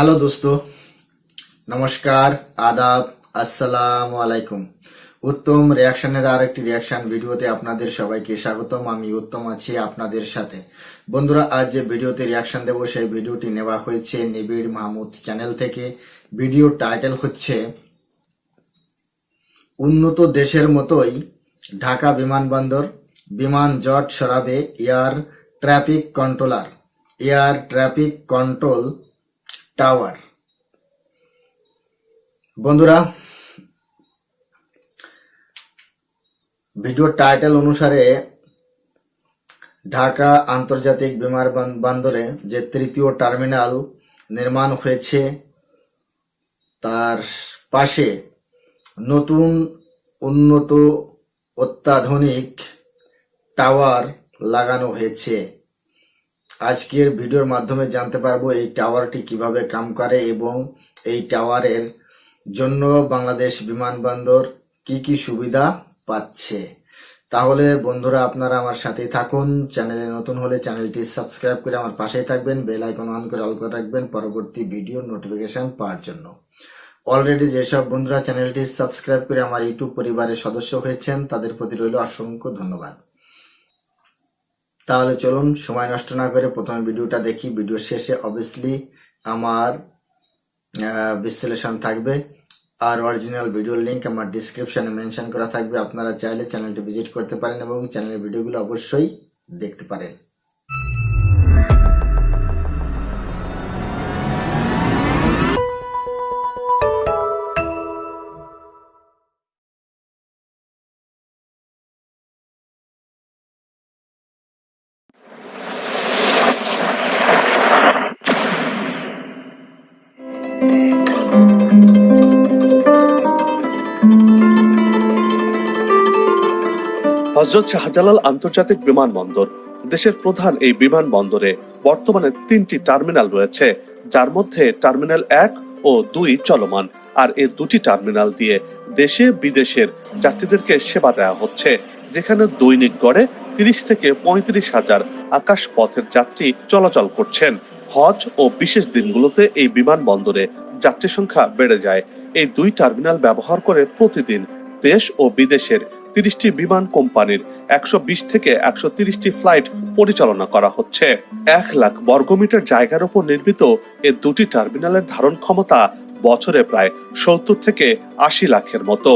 Hello দোস্ত। নমস্কার, আদাব, আসসালামু আলাইকুম। উত্তম রিয়াকশনের আর একটি রিয়াকশন ভিডিওতে আপনাদের সবাইকে স্বাগতম। আমি উত্তম আছি আপনাদের সাথে। বন্ধুরা, আজ যে ভিডিওতে রিয়াকশন দেব, সেই ভিডিওটি নেওয়া হয়েছে নিবিড় মাহমুদ চ্যানেল থেকে। ভিডিও টাইটেল হচ্ছে, উন্নত দেশের মতোই ঢাকা বিমানবন্দর, বিমান জট সরাবে air traffic controller air traffic control tower বন্ধুরা ভিডিও টাইটেল অনুসারে ঢাকা আন্তর্জাতিক বিমানবন্দরে যে তৃতীয় টার্মিনাল নির্মাণ হয়েছে, তার পাশে নতুন উন্নত অত্যাধুনিক টাওয়ার লাগানো হয়েছে। আজকের ভিডিওর মাধ্যমে জানতে পারব এই টাওয়ারটি কীভাবে কাম করে এবং এই টাওয়ারের জন্য বাংলাদেশ বিমানবন্দর কি কি সুবিধা পাচ্ছে। তাহলে বন্ধুরা, আপনারা আমার সাথে থাকুন। চ্যানেলে নতুন হলে চ্যানেলটি সাবস্ক্রাইব করে আমার পাশেই থাকবেন, বেল আইকন অন করে অল করে রাখবেন পরবর্তী ভিডিও নোটিফিকেশন পাওয়ার জন্য। অলরেডি যেসব বন্ধুরা চ্যানেলটি সাবস্ক্রাইব করে আমার ইউটিউব পরিবারের সদস্য হয়েছেন, তাদের প্রতি রইল অসংখ্য ধন্যবাদ। তাহলে চলুন সময় নষ্ট না করে প্রথমে ভিডিওটা দেখি। ভিডিও শেষে অবভিয়াসলি আমার বিশ্লেষণ থাকবে। আর অরিজিনাল ভিডিওর লিঙ্ক আমার ডিসক্রিপশানে মেনশন করা থাকবে। আপনারা চাইলে চ্যানেলটি ভিজিট করতে পারেন এবং চ্যানেলের ভিডিওগুলো অবশ্যই দেখতে পারেন। হজরত শাহজালাল আন্তর্জাতিক বিমানবন্দর, দেশের প্রধান এই বিমানবন্দরে বর্তমানে তিনটি টার্মিনাল রয়েছে, যার মধ্যে টার্মিনাল এক ও দুই চলমান, আর এই দুটি টার্মিনাল দিয়ে দেশে বিদেশের যাত্রীদেরকে সেবা দেওয়া হচ্ছে, যেখানে দৈনিক গড়ে তিরিশ থেকে পঁয়ত্রিশ হাজার আকাশ পথের যাত্রী চলাচল করছেন। হজ ও বিশেষ দিনগুলোতে এই বিমানবন্দরে যাত্রী সংখ্যা বেড়ে যায়। এই দুই টার্মিনাল ব্যবহার করে প্রতিদিন দেশ ও বিদেশের তিরিশটি বিমান কোম্পানির একশো বিশ থেকে একশো তিরিশটি ফ্লাইট পরিচালনা করা হচ্ছে। এক লাখ বর্গমিটার জায়গার উপর নির্মিত এ দুটি টার্মিনালের ধারণ ক্ষমতা বছরে প্রায় সত্তর থেকে আশি লাখের মতো।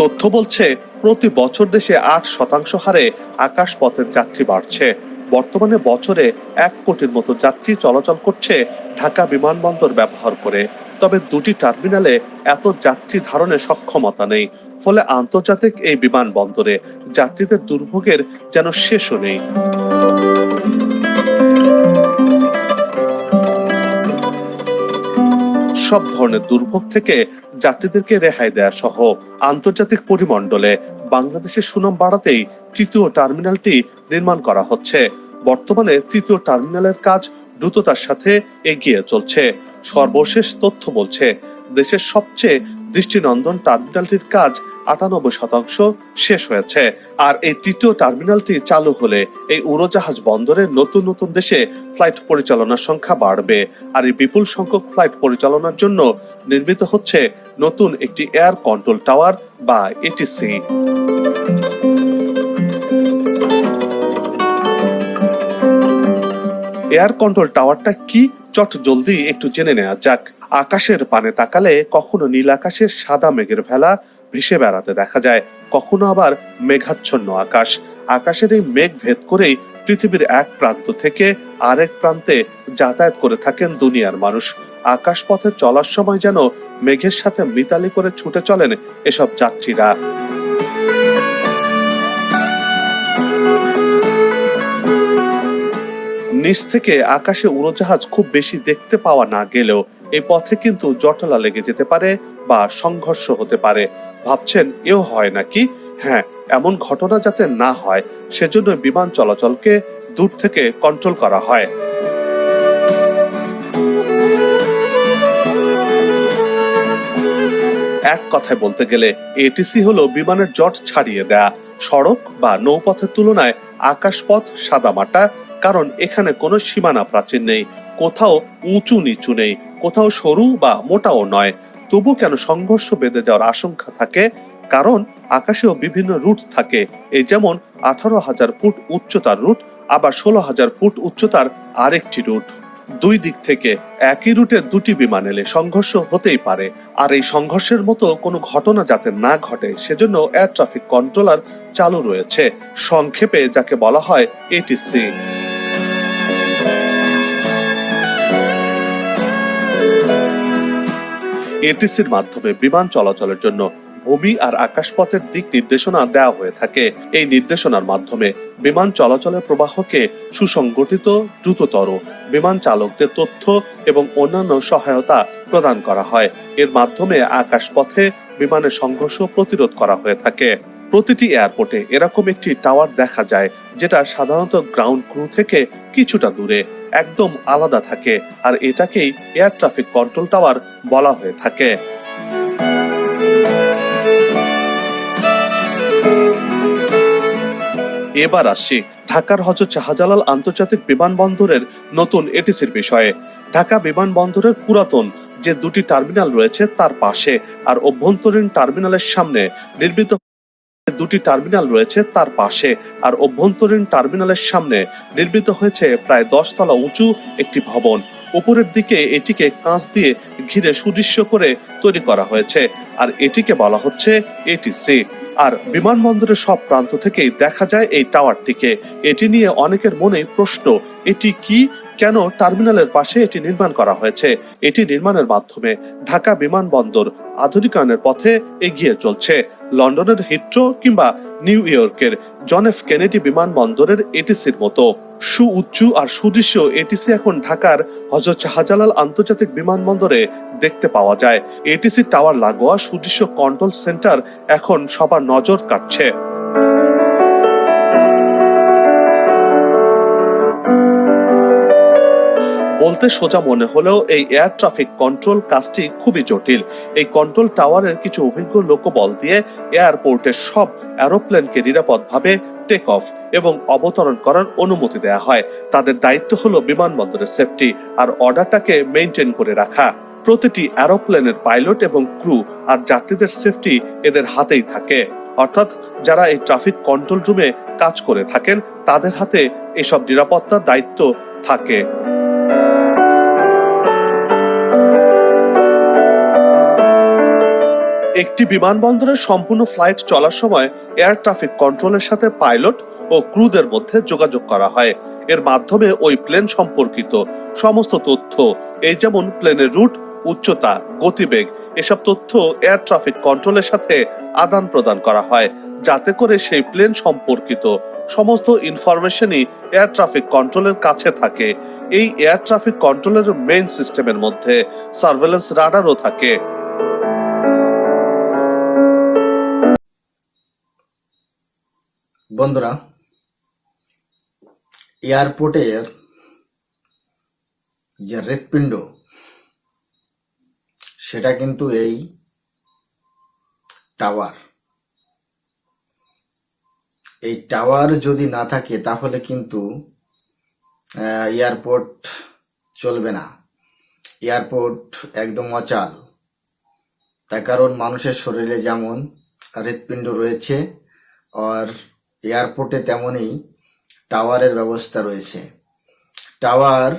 তথ্য বলছে, প্রতি বছর দেশে আট শতাংশ হারে আকাশ পথের যাত্রী বাড়ছে। বর্তমানে বছরে এক কোটির মতো যাত্রী চলাচল করছে ঢাকা বিমানবন্দর ব্যবহার করে। তবে দুটি টার্মিনালে এত যাত্রী ধারণে সক্ষমতা নেই। ফলে আন্তর্জাতিক এই বিমানবন্দরে যাত্রীদের দুর্ভোগের যেন শেষও নেই। সব ধরনের দুর্ভোগ থেকে যাত্রীদেরকে রেহাই দেয়া সহ আন্তর্জাতিক পরিমণ্ডলে বাংলাদেশের সুনাম বাড়াতেই তৃতীয় টার্মিনালটি নির্মাণ করা হচ্ছে। বর্তমানে তৃতীয় টার্মিনালের কাজ দ্রুততার সাথে এগিয়ে চলছে। সর্বশেষ তথ্য বলছে, দেশের সবচেয়ে দৃষ্টিনন্দন টার্মিনালটির কাজ আটানব্বই শতাংশ শেষ হয়েছে। আর এই তৃতীয় টার্মিনালটি চালু হলে এই উড়োজাহাজ বন্দরে নতুন নতুন দেশে ফ্লাইট পরিচালনার সংখ্যা বাড়বে। আর এই বিপুল সংখ্যক ফ্লাইট পরিচালনার জন্য নির্মিত হচ্ছে নতুন একটি এয়ার কন্ট্রোল টাওয়ার বা এটিসি এয়ার কন্ট্রোল টাওয়ারটা কি? চট জলদি একটু জেনে নেওয়া যাক। আকাশের পানে তাকালে কখনো নীল আকাশের সাদা মেঘের ভেলা ভেসে বেড়াতে দেখা যায়, কখনো আবার মেঘাচ্ছন্ন আকাশ। আকাশের এই মেঘ ভেদ করেই পৃথিবীর এক প্রান্ত থেকে আরেক প্রান্তে যাতায়াত করে থাকেন দুনিয়ার মানুষ। আকাশ পথে চলার সময় যেন মেঘের সাথে মিতালি করে ছুটে চলেন এসব যাত্রীরা। নিচ থেকে আকাশে উড়োজাহাজ খুব বেশি দেখতে পাওয়া না গেলেও এই পথে কিন্তু জটলা লেগে যেতে পারে বা সংঘর্ষ হতে পারে। ভাবছেন, এও হয় নাকি? হ্যাঁ এমন ঘটনা যাতে না হয়, সেজন্য বিমান চলাচলকে দূর থেকে কন্ট্রোল করা হয়। এক কথায় বলতে গেলে এটিসি হলো বিমানের জট ছাড়িয়ে দেয়া। সড়ক বা নৌপথের তুলনায় আকাশপথ সাদামাটা, কারণ এখানে কোনো সীমানা প্রাচীর নেই, কোথাও উঁচু নিচু নেই। কোথাও সরু বা মোটাও নয়। তবু কেন সংঘর্ষ বেঁধে যাওয়ার আশঙ্কা থাকে? কারণ আকাশেও বিভিন্ন রুট থাকে। এই যেমন আঠারো হাজার ফুট উচ্চতার রুট, আবার ষোলো হাজার ফুট উচ্চতার আরেকটি রুট। দুই দিক থেকে একই রুটের দুটি বিমান এলে সংঘর্ষ হতেই পারে। আর এই সংঘর্ষের মতো কোনো ঘটনা যাতে না ঘটে, সেজন্য এয়ার ট্রাফিক কন্ট্রোলার চালু রয়েছে। সংক্ষেপে যাকে বলা হয় এটিসি এটিসির মাধ্যমে বিমান চলাচলের জন্য ভূমি আর আকাশপথের দিক নির্দেশনা দেওয়া হয়ে থাকে। এই নির্দেশনার মাধ্যমে বিমান চলাচলের প্রবাহকে সুসংগঠিত, দ্রুততর বিমান চালকদের তথ্য এবং অন্যান্য সহায়তা প্রদান করা হয়। এর মাধ্যমে আকাশপথে বিমানের সংঘর্ষ প্রতিরোধ করা হয়ে থাকে। প্রতিটি এয়ারপোর্টে এরকম একটি টাওয়ার দেখা যায়, যেটা সাধারণত গ্রাউন্ড ক্রু থেকে কিছুটা দূরে। একদম আলাদা থাকে আর এটাকেই এয়ার ট্রাফিক কন্ট্রোল টাওয়ার বলা হয়ে থাকে। এবার আসছি ঢাকার হজরত শাহজালাল আন্তর্জাতিক বিমানবন্দরের নতুন এটিসির বিষয়ে। ঢাকা বিমানবন্দরের পুরাতন যে দুটি টার্মিনাল রয়েছে তার পাশে আর অভ্যন্তরীণ টার্মিনালের সামনে নির্মিত দুটি টার্মিনাল রয়েছে তার পাশে, আর অভ্যন্তরীণ টার্মিনালের সামনে নির্মিত হয়েছে প্রায় দশ তলা উঁচু একটি ভবন। উপরের দিকে এটিকে কাঁচ দিয়ে ঘিরে সুদৃশ্য করে তৈরি করা হয়েছে, আর এটিকে বলা হচ্ছে এটিসি আর বিমানবন্দরের সব প্রান্ত থেকেই দেখা যায় এই টাওয়ারটিকে। এটি নিয়ে অনেকের মনে প্রশ্ন, এটি কি কেন টার্মিনালের পাশে এটি নির্মাণ করা হয়েছে? এটি নির্মাণের মাধ্যমে ঢাকা বিমানবন্দর আধুনিকায়নের পথে এগিয়ে চলছে। লন্ডনের হিট্রো কিংবা নিউ ইয়র্কের জন এফ কেনেডি বিমানবন্দরের এটিসির মতো। সু সুউচ্চ আর সুদৃশ্য এটিসি এখন ঢাকার হজরত শাহজালাল আন্তর্জাতিক বিমানবন্দরে দেখতে পাওয়া যায়। এটিসি টাওয়ার লাগোয়া সুদৃশ্য কন্ট্রোল সেন্টার এখন সবার নজর কাটছে বলতে সোজা মনে হলেও এই এয়ার ট্রাফিক কন্ট্রোল কাজটি খুবই জটিল। এই কন্ট্রোল টাওয়ারের কিছু অভিজ্ঞ লোকবল দিয়ে এয়ারপোর্টের সব অ্যারোপ্লেনকে নিরাপদভাবে টেক অফ এবং অবতরণ করার অনুমতি দেওয়া হয়। তাদের দায়িত্ব হলো বিমানবন্দরের সেফটি আর অর্ডারটাকে মেনটেন করে রাখা। প্রতিটি অ্যারোপ্লেনের পাইলট এবং ক্রু আর যাত্রীদের সেফটি এদের হাতেই থাকে। অর্থাৎ যারা এই ট্রাফিক কন্ট্রোল রুমে কাজ করে থাকেন, তাদের হাতে এসব নিরাপত্তার দায়িত্ব থাকে। একটি বিমানবন্দরের সম্পূর্ণ ফ্লাইট চলার সময় এয়ার ট্রাফিক কন্ট্রোলের সাথে পাইলট ও ক্রুদের মধ্যে যোগাযোগ করা হয়। এর মাধ্যমে ওই প্লেন সম্পর্কিত সমস্ত তথ্য, এই যেমন প্লেনের রুট উচ্চতা, গতিবেগ, এসব তথ্য এয়ার ট্রাফিক কন্ট্রোলের সাথে আদান প্রদান করা হয়। যাতে করে সেই প্লেন সম্পর্কিত সমস্ত ইনফরমেশনই এয়ার ট্রাফিক কন্ট্রোলের কাছে থাকে। এই এয়ার ট্রাফিক কন্ট্রোলের মেইন সিস্টেমের মধ্যে সার্ভেলেন্স রাডারও থাকে। বন্ধুরা এয়ারপোর্টের যে হৃৎপিণ্ড, সেটা কিন্তু এই টাওয়ার। এই টাওয়ার যদি না থাকে, তাহলে কিন্তু এয়ারপোর্ট চলবে না। এয়ারপোর্ট একদম অচাল। তার কারণ, মানুষের শরীরে যেমন হৃৎপিণ্ড রয়েছে, আর এয়ারপোর্টে তেমনই টাওয়ারের ব্যবস্থা রয়েছে। টাওয়ার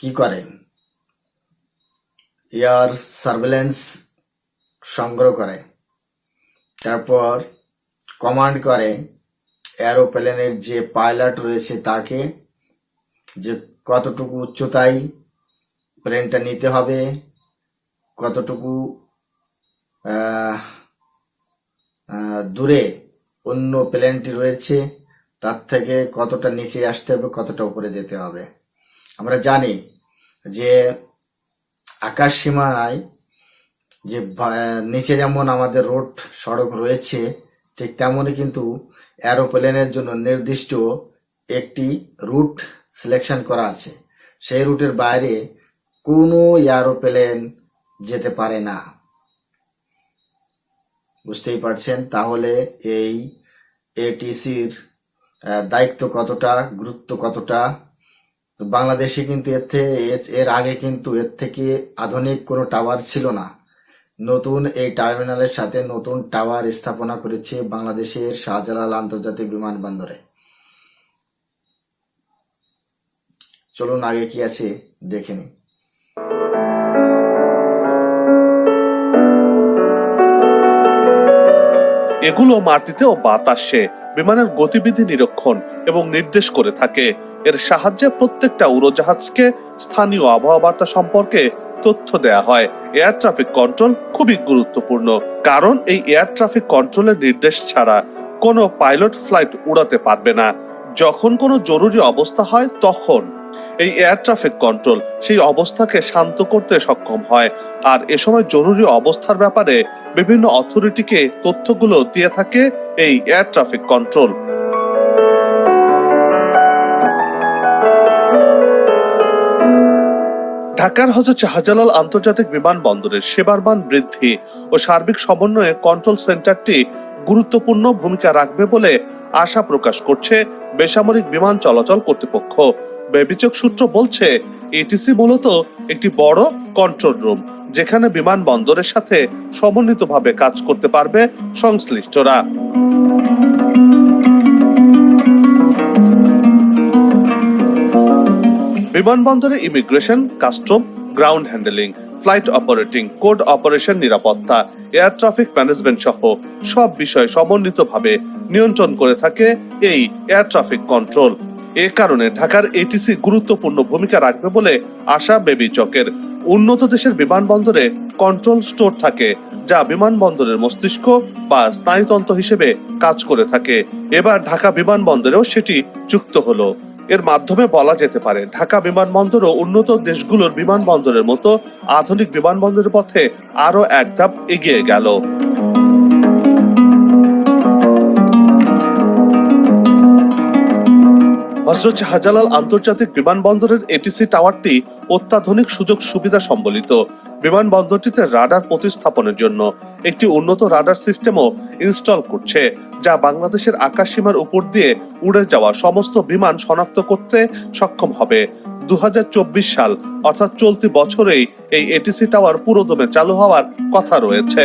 কি করে? এয়ার সার্ভেলেন্স সংগ্রহ করে, তারপর কমান্ড করে এরোপ্লেনের যে পাইলট রয়েছে তাকে যে কতটুকু উচ্চতায় প্লেনটা নিতে হবে, কতটুকু দূরে অন্য প্লেনটি রয়েছে, তার থেকে কতটা নিচে আসতে হবে, কতটা উপরে যেতে হবে। আমরা জানি যে আকাশ সীমানায় যে নিচে যেমন আমাদের রোড সড়ক রয়েছে, ঠিক তেমনই কিন্তু অ্যারোপ্লেনের জন্য নির্দিষ্ট একটি রুট সিলেকশন করা আছে। সেই রুটের বাইরে কোনো এয়ারোপ্লেন যেতে পারে না। বুঝতেই পারছেন? তাহলে এই এটিসির দায়িত্ব কতটা, গুরুত্ব কতটা? বাংলাদেশে কিন্তু এর থেকে এর আগে কিন্তু এর থেকে আধুনিক কোনো টাওয়ার ছিল না। নতুন এই টার্মিনালের সাথে নতুন টাওয়ার স্থাপনা করেছে বাংলাদেশের শাহজালাল আন্তর্জাতিক বিমানবন্দরে। চলুন আগে কি আছে দেখে নিই। এগুলো মাটিতে ও বাতাসে বিমানের গতিবিধি নিরীক্ষণ এবং নির্দেশ করে থাকে। এর সাহায্যে প্রত্যেকটা উড়োজাহাজকে স্থানীয় আবহাওয়া বার্তা সম্পর্কে তথ্য দেয়া হয়। এয়ার ট্রাফিক কন্ট্রোল খুবই গুরুত্বপূর্ণ, কারণ এই এয়ার ট্রাফিক কন্ট্রোলের নির্দেশ ছাড়া কোনো পাইলট ফ্লাইট উড়াতে পারবে না। যখন কোনো জরুরি অবস্থা হয়, তখন এই এয়ার ট্রাফিক কন্ট্রোল সেই অবস্থাকে শান্ত করতে সক্ষম হয়। আর এ সময় জরুরি অবস্থার ব্যাপারে বিভিন্ন অথরিটিকে তথ্যগুলো দিয়ে থাকে এই এয়ার ট্রাফিক কন্ট্রোল ঢাকার হজরত শাহজালাল আন্তর্জাতিক বিমানবন্দরের সেবার মান বৃদ্ধি ও সার্বিক সমন্বয়ে কন্ট্রোল সেন্টারটি গুরুত্বপূর্ণ ভূমিকা রাখবে বলে আশা প্রকাশ করছে বেসামরিক বিমান চলাচল কর্তৃপক্ষ। বেবিচক সূত্র বলছে এটিসি মূলত একটি বড় কন্ট্রোল রুম যেখানে বিমানবন্দরের সাথে সমন্বিতভাবে কাজ করতে পারবে সংশ্লিষ্টরা। বিমানবন্দরে immigration, custom, ground handling, flight operating, code operation নিরাপত্তা, এয়ার ট্রাফিক ম্যানেজমেন্ট সহ সব বিষয় সমন্বিতভাবে নিয়ন্ত্রণ করে থাকে এই এয়ার ট্রাফিক কন্ট্রোল এ কারণে ঢাকার এটিসি গুরুত্বপূর্ণ ভূমিকা রাখবে বলে আশা বেবি চকের। উন্নত দেশের বিমানবন্দরে কন্ট্রোল স্টোর থাকে, যা বিমানবন্দরের মস্তিষ্ক বা স্নায়ুতন্ত্র হিসেবে কাজ করে থাকে। এবার ঢাকা বিমানবন্দরেও সেটি যুক্ত হলো। এর মাধ্যমে বলা যেতে পারে, ঢাকা বিমানবন্দরও উন্নত দেশগুলোর বিমানবন্দরের মতো আধুনিক বিমানবন্দরের পথে আরও এক ধাপ এগিয়ে গেল। হজরত শাহজালাল আন্তর্জাতিক বিমানবন্দরের এটিসি টাওয়ারটি অত্যাধুনিক সুযোগ সুবিধা সম্বলিত। বিমানবন্দরটিতে রাডার প্রতিস্থাপনের জন্য একটি উন্নত রাডার সিস্টেমও ইনস্টল করছে, যা বাংলাদেশের আকাশ সীমার উপর দিয়ে উড়ে যাওয়া সমস্ত বিমান শনাক্ত করতে সক্ষম হবে। দু হাজার চব্বিশ সাল, অর্থাৎ চলতি বছরেই এই এটিসি টাওয়ার পুরোদমে চালু হওয়ার কথা রয়েছে।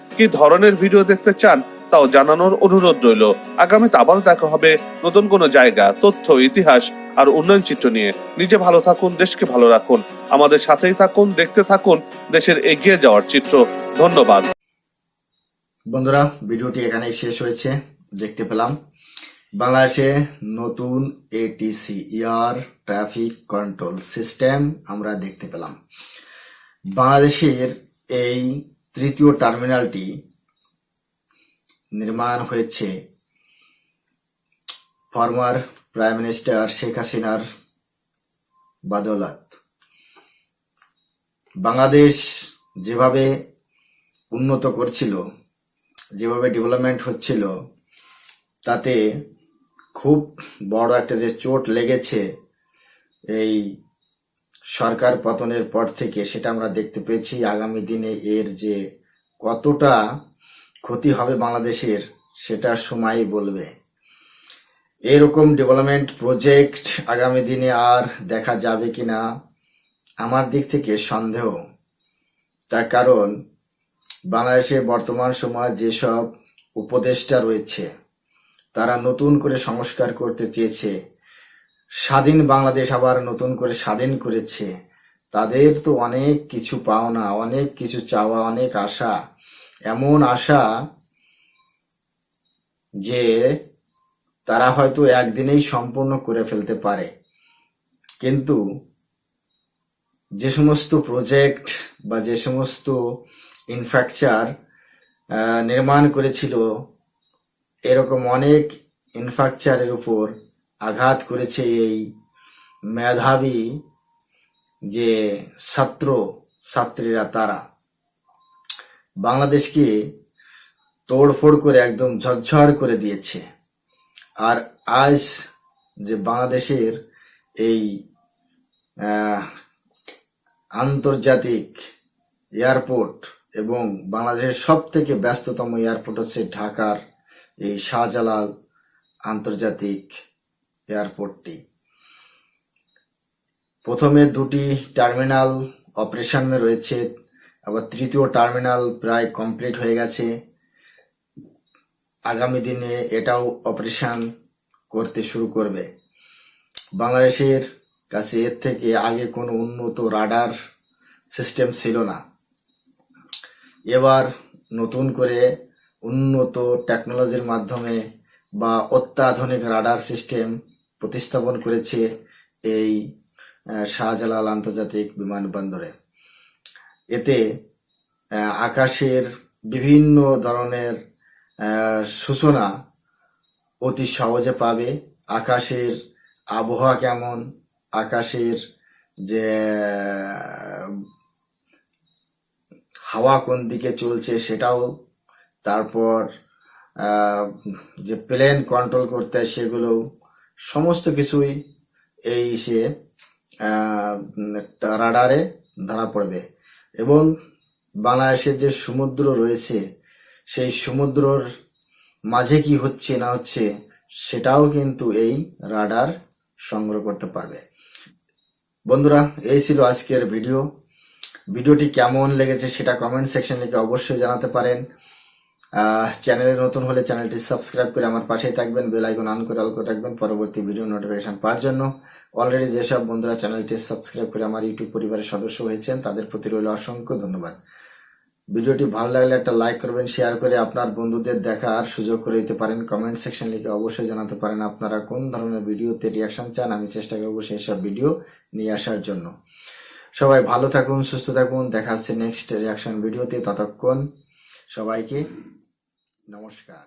কি ধরনের ভিডিও দেখতে চান তাও জানানোর অনুরোধ রইল। আগামীতে আবারও দেখা হবে নতুন কোনো জায়গা, তথ্য, ইতিহাস আর উন্নয়ন চিত্র নিয়ে। নিজে ভালো থাকুন, দেশকে ভালো রাখুন। আমাদের সাথেই থাকুন, দেখতে থাকুন দেশের এগিয়ে যাওয়ার চিত্র। ধন্যবাদ। বন্ধুরা, ভিডিওটি এখানেই শেষ হয়েছে। দেখতে পেলাম। বাংলাদেশে নতুন ATC air traffic control system আমরা দেখতে পেলাম। বাংলাদেশের এই তৃতীয় টার্মিনালটি নির্মাণ হয়েছে ফর্মার প্রাইম মিনিস্টার শেখ হাসিনার বাদলাত। বাংলাদেশ যেভাবে উন্নত করছিল, যেভাবে ডেভেলপমেন্ট হচ্ছিল, তাতে খুব বড় একটা যে চোট লেগেছে এই সরকার পতনের পর থেকে সেটা আমরা দেখতে পেয়েছি, আগামী দিনে এর যে কতটা ক্ষতি হবে বাংলাদেশের সেটা সময়ই বলবে। এরকম ডেভেলপমেন্ট প্রজেক্ট আগামী দিনে আর দেখা যাবে কি না আমার দিক থেকে সন্দেহ। তার কারণ, বাংলাদেশে বর্তমান সময় যেসব উপদেষ্টা রয়েছে, তারা নতুন করে সংস্কার করতে চেয়েছে। স্বাধীন বাংলাদেশ আবার নতুন করে স্বাধীন করেছে। তাদের তো অনেক কিছু পাওনা, অনেক কিছু চাওয়া, অনেক আশা। এমন আশা যে তারা হয়তো একদিনেই সম্পূর্ণ করে ফেলতে পারে। কিন্তু যে সমস্ত প্রজেক্ট বা যে সমস্ত ইনফ্রাকচার নির্মাণ করেছিল, এরকম অনেক ইনফ্রাকচারের উপর আঘাত করেছে এই মেধাবী যে ছাত্র, ছাত্রীরা তারা। বাংলাদেশকে তোড়ফোড় করে একদম ঝরঝর করে দিয়েছে। আর আজ যে বাংলাদেশের এই আন্তর্জাতিক এয়ারপোর্ট এবং বাংলাদেশের সব থেকে ব্যস্ততম এয়ারপোর্ট হচ্ছে ঢাকার এই শাহজালাল আন্তর্জাতিক এয়ারপোর্টটি। প্রথমে দুটি টার্মিনাল অপারেশনে রয়েছে, আবার তৃতীয় টার্মিনাল প্রায় কমপ্লিট হয়ে গেছে। আগামী দিনে এটাও অপারেশন করতে শুরু করবে। বাংলাদেশের কাছে এর থেকে আগে কোনো উন্নত রাডার সিস্টেম ছিল না। এবার নতুন করে উন্নত টেকনোলজির মাধ্যমে বা অত্যাধুনিক রাডার সিস্টেম প্রতিস্থাপন করেছে এই শাহজালাল আন্তর্জাতিক বিমানবন্দরে। এতে আকাশের বিভিন্ন ধরনের সূচনা অতি সহজে পাবে। আকাশের আবহাওয়া কেমন? আকাশের যে হাওয়া কোন দিকে চলছে সেটাও। তারপর যে প্লেন কন্ট্রোল করতে হয় সেগুলো সমস্ত কিছুই এই সে একটা রাডারে ধরা পড়বে। এবং বাংলাদেশের যে সমুদ্র রয়েছে, সেই সমুদ্রর মাঝে কি হচ্ছে না হচ্ছে, সেটাও কিন্তু এই রাডার সংগ্রহ করতে পারবে। বন্ধুরা, এই ছিল আজকের ভিডিও। ভিডিওটি কেমন লেগেছে সেটা কমেন্ট সেকশন লিখে অবশ্যই জানাতে পারেন। চ্যানেলে নতুন হলে চ্যানেলটি সাবস্ক্রাইব করে আমার পাশেই থাকবেন, বেল আইকন অন করে অল করে রাখবেন, পরবর্তী ভিডিও নোটিফিকেশন পাওয়ার জন্য। অলরেডি যেসব বন্ধুরা চ্যানেলটি সাবস্ক্রাইব করে আমার ইউটিউব পরিবারের সদস্য হয়েছেন, তাদের প্রতি রইল অসংখ্য ধন্যবাদ। ভিডিওটি ভালো লাগলে একটা লাইক করবেন শেয়ার করে আপনার বন্ধুদের দেখার সুযোগ করে দিতে পারেন। কমেন্ট সেকশন লিখে অবশ্যই জানাতে পারেন আপনারা কোন ধরনের ভিডিওতে রিয়াকশন চান। আমি চেষ্টা করব সেই সব ভিডিও নিয়ে আসার জন্য। সবাই ভালো থাকুন, সুস্থ থাকুন। দেখা হচ্ছে নেক্সট রিয়াকশন ভিডিওতে ততক্ষণ সবাইকে নমস্কার